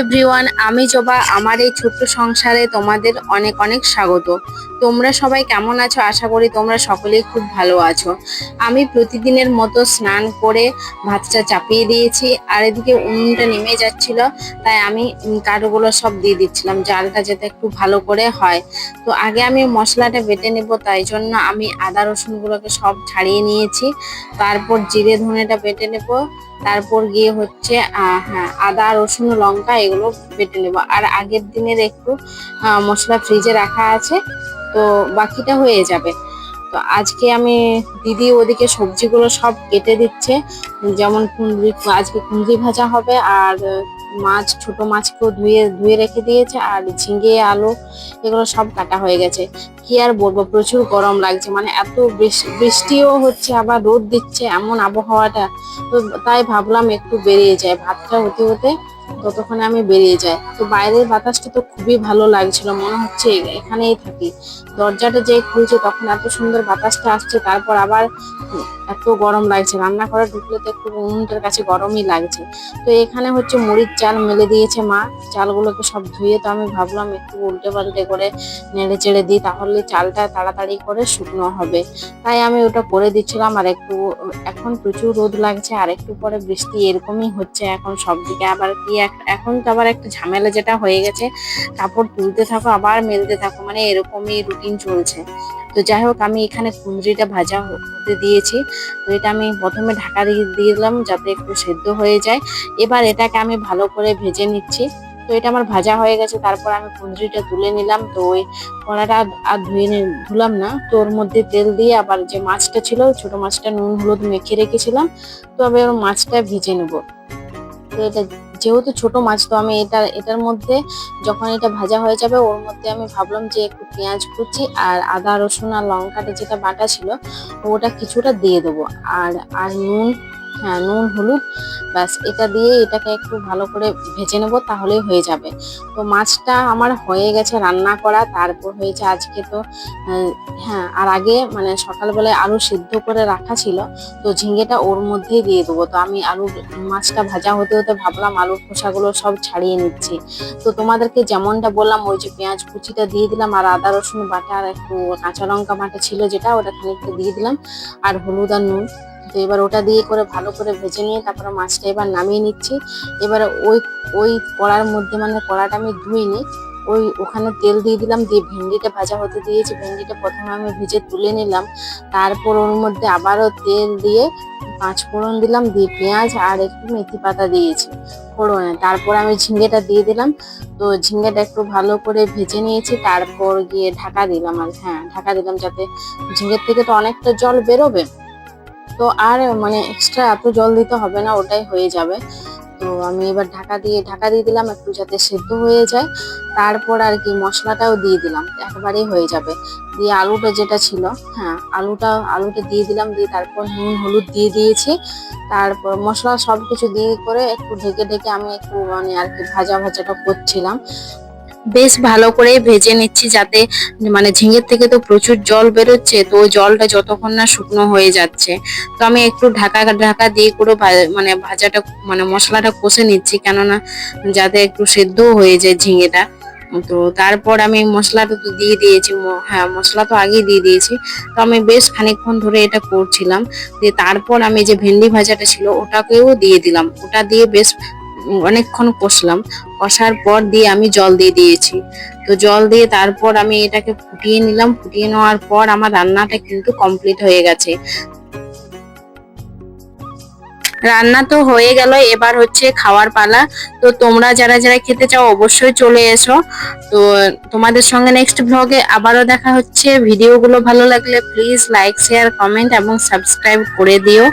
Everyone, আমি জবা। আমার এই ছোট্ট সংসারে তোমাদের অনেক অনেক স্বাগত। তোমরা সবাই কেমন আছো? আশা করি তোমরা সকলেই খুব ভালো আছো। আমি প্রতিদিনের মতো স্নান করে ভাতটা চাপিয়ে দিয়েছি, আর এদিকে উনুনটা নেমে যাচ্ছিল, তাই আমি কাঠগুলো সব দিয়ে দিচ্ছিলাম, জালটা যাতে একটু ভালো করে হয়। তো আগে আমি মশলাটা বেটে নেব, তাই জন্য আমি আদা রসুনগুলোকে সব ছাড়িয়ে নিয়েছি। তারপর জিরে ধনেটা বেটে নেব, তারপর গিয়ে হচ্ছে হ্যাঁ আদা, রসুন, লঙ্কা এগুলো বেটে নেব। আর আগের দিনের একটু মশলা ফ্রিজে রাখা আছে, তো বাকিটা হয়ে যাবে। তো আজকে আমি দিদি ওদিকে সবজিগুলো সব কেটে দিচ্ছে। যেমন কুঁদরি, আজকে কুঁদরি ভাজা হবে, আর মাছ, ছোট মাছকেও ধুয়ে ধুয়ে রেখে দিয়েছে, আর ঝিঙে, আলু এগুলো সব কাটা হয়ে গেছে। কি আর বলব, প্রচুর গরম লাগছে মানে এত বৃষ- বৃষ্টিও হচ্ছে, আবার রোদ দিচ্ছে, এমন আবহাওয়াটা। তো তাই ভাবলাম একটু বেরিয়ে যায় ভাতটা হতে হতে ততক্ষণে আমি বেরিয়ে যাই। তো বাইরের বাতাসটা তো খুবই ভালো লাগছিল, মনে হচ্ছে এখানেই থাকি। দরজাটা যে খুলছে তখন এত সুন্দর বাতাসটা আসছে, তারপর আবার এত গরম লাগছে। রান্না করে ঢুকলে তো একটু উনুনটার কাছে গরমই লাগছে। তো এখানে হচ্ছে মুড়ির চাল মেলে দিয়েছে মা। চালগুলোকে সব ধুয়ে তো আমি ভাবলাম একটু উল্টে পাল্টে করে নেড়ে চেড়ে দিই, তাহলে চালটা তাড়াতাড়ি করে শুকনো হবে। তাই আমি ওটা করে দিচ্ছিলাম আর একটু, এখন প্রচুর রোদ লাগছে আর একটু পরে বৃষ্টি এরকমই হচ্ছে। এখন সব দিকে আবার কি এখন তো আবার একটা ঝামেলা যেটা হয়ে গেছে, কাপড় তুলতে থাকো, আবার মেলতে থাকো মানে এরকমই রুটিন চলছে। তো যাই হোক, আমি এখানে কুঁদরিটা ভাজা হতে দিয়েছি। তো এটা আমি প্রথমে ঢাকা দিয়ে দিলাম যাতে একটু সেদ্ধ হয়ে যায়। এবার এটাকে আমি ভালো করে ভেজে নিচ্ছি। তো এটা আমার ভাজা হয়ে গেছে, তারপর আমি কুঁদরিটা তুলে নিলাম। তো ওই কড়াটা আর- ধুয়ে ধুলাম না। তো ওর মধ্যে তেল দিয়ে আবার যে মাছটা ছিল, ছোট মাছটা নুন, হলুদ মেখে রেখেছিলাম। তো আমি ওর মাছটা ভেজে নেব। তো এটা যেহেতু ছোট মাছ, তো আমি এটা, এটার মধ্যে যখন এটা ভাজা হয়ে যাবে, ওর মধ্যে আমি ভাবলাম যে একটু পেঁয়াজ কুচি আর আদা, রসুন আর লঙ্কাটা যেটা বাটা ছিল, ওটা কিছুটা দিয়ে দেবো। আর আর নুন হ্যাঁ নুন, হলুদ, ব্যাস, এটা দিয়ে এটাকে একটু ভালো করে ভেজে নেব, তাহলেই হয়ে যাবে। তো মাছটা আমার হয়ে গেছে রান্না করা, তারপর হয়েছে আজকে তো হ্যাঁ আর আগে মানে সকালবেলায় আলু সিদ্ধ করে রাখা ছিল, তো ঝিঙেটা ওর মধ্যেই দিয়ে দেবো। তো আমি আলু, মাছটা ভাজা হতে হতে ভাবলাম আলুর খোসাগুলো সব ছাড়িয়ে নিচ্ছি। তো তোমাদেরকে যেমনটা বললাম, ওই যে পেঁয়াজ কুচিটা দিয়ে দিলাম, আর আদা, রসুন বাটা, আর একটু কাঁচা লঙ্কা বাটা ছিল যেটা, ওটা খানিকটা দিয়ে দিলাম, আর হলুদ আর নুন। তো এবার ওটা দিয়ে করে ভালো করে ভেজে নিয়ে তারপরে মাছটা এবার নামিয়ে নিচ্ছি। এবারে ওই ওই কড়ার মধ্যে মানে কড়াটা আমি ধুইনি ওই ওখানে তেল দিয়ে দিলাম, দিয়ে ভেন্ডিটা ভাজা হতে দিয়েছি। ভেন্ডিটা প্রথমে আমি ভেজে তুলে নিলাম। তারপর ওর মধ্যে আবারও তেল দিয়ে পাঁচ ফোড়ন দিলাম, দিয়ে পেঁয়াজ আর একটু মেথি পাতা দিয়েছি ফোড়নে। তারপর আমি ঝিঙ্গেটা দিয়ে দিলাম। তো ঝিঙ্গেটা একটু ভালো করে ভেজে নিয়েছি। তারপর গিয়ে ঢাকা দিলাম আর হ্যাঁ ঢাকা দিলাম যাতে ঝিঙ্গের থেকে তো অনেকটা জল বেরোবে। তো আর মানে এক্সট্রা এত জল দিতে হবে না, ওটাই হয়ে যাবে। তো আমি এবার ঢাকা দিয়ে ঢাকা দিয়ে দিলাম একটু যাতে সেদ্ধ হয়ে যায়। তারপর আর কি মশলাটাও দিয়ে দিলাম, একবারেই হয়ে যাবে। দিয়ে আলুটা যেটা ছিল হ্যাঁ আলুটা আলুটা দিয়ে দিলাম, দিয়ে তারপর নুন, হলুদ দিয়ে দিয়েছি। তারপর মশলা সব কিছু দিয়ে করে একটু ঢেকে ঢেকে আমি একটু মানে আর কি ভাজা ভাজাটা করছিলাম। বেশ ভালো করে ভেজে নিচ্ছি যাতে মানে ঝিঙের থেকে তো প্রচুর জল বেরোচ্ছে, তো জলটা যতক্ষণ না শুকনো হয়ে যাচ্ছে। তো আমি একটু ঢাকা ঢাকা দিয়ে পুরো মানে ভাজাটা মানে মশলাটা কষে নিচ্ছি, কেননা যাতে একটু সেদ্ধ হয়ে যায় ঝিঙেটা। তো তারপর আমি মশলাটা তো দিয়ে দিয়েছি হ্যাঁ মশলা তো আগেই দিয়ে দিয়েছি। তো আমি বেশ খানিকক্ষণ ধরে এটা করছিলাম। দিয়ে তারপর আমি যে ভেন্ডি ভাজাটা ছিল, ওটাকেও দিয়ে দিলাম। ওটা দিয়ে বেশ অনেকক্ষণ কষলাম। কষার পর দিয়ে আমি জল দিয়ে দিয়েছি। তো জল দিয়ে তারপর আমি এটাকে ফুটিয়ে নিলাম। ফুটিয়ে নেওয়ার পর আমার রান্নাটা কিন্তু কমপ্লিট হয়ে গেছে। রান্না তো হয়ে গেল। এবার হচ্ছে খাওয়ার পালা। তো তোমরা যারা যারা খেতে চাও অবশ্যই চলে এসো। তো তোমাদের সঙ্গে নেক্সট ব্লগে আবারও দেখা হচ্ছে। ভিডিওগুলো ভালো লাগলে প্লিজ লাইক শেয়ার কমেন্ট এবং সাবস্ক্রাইব করে দিও।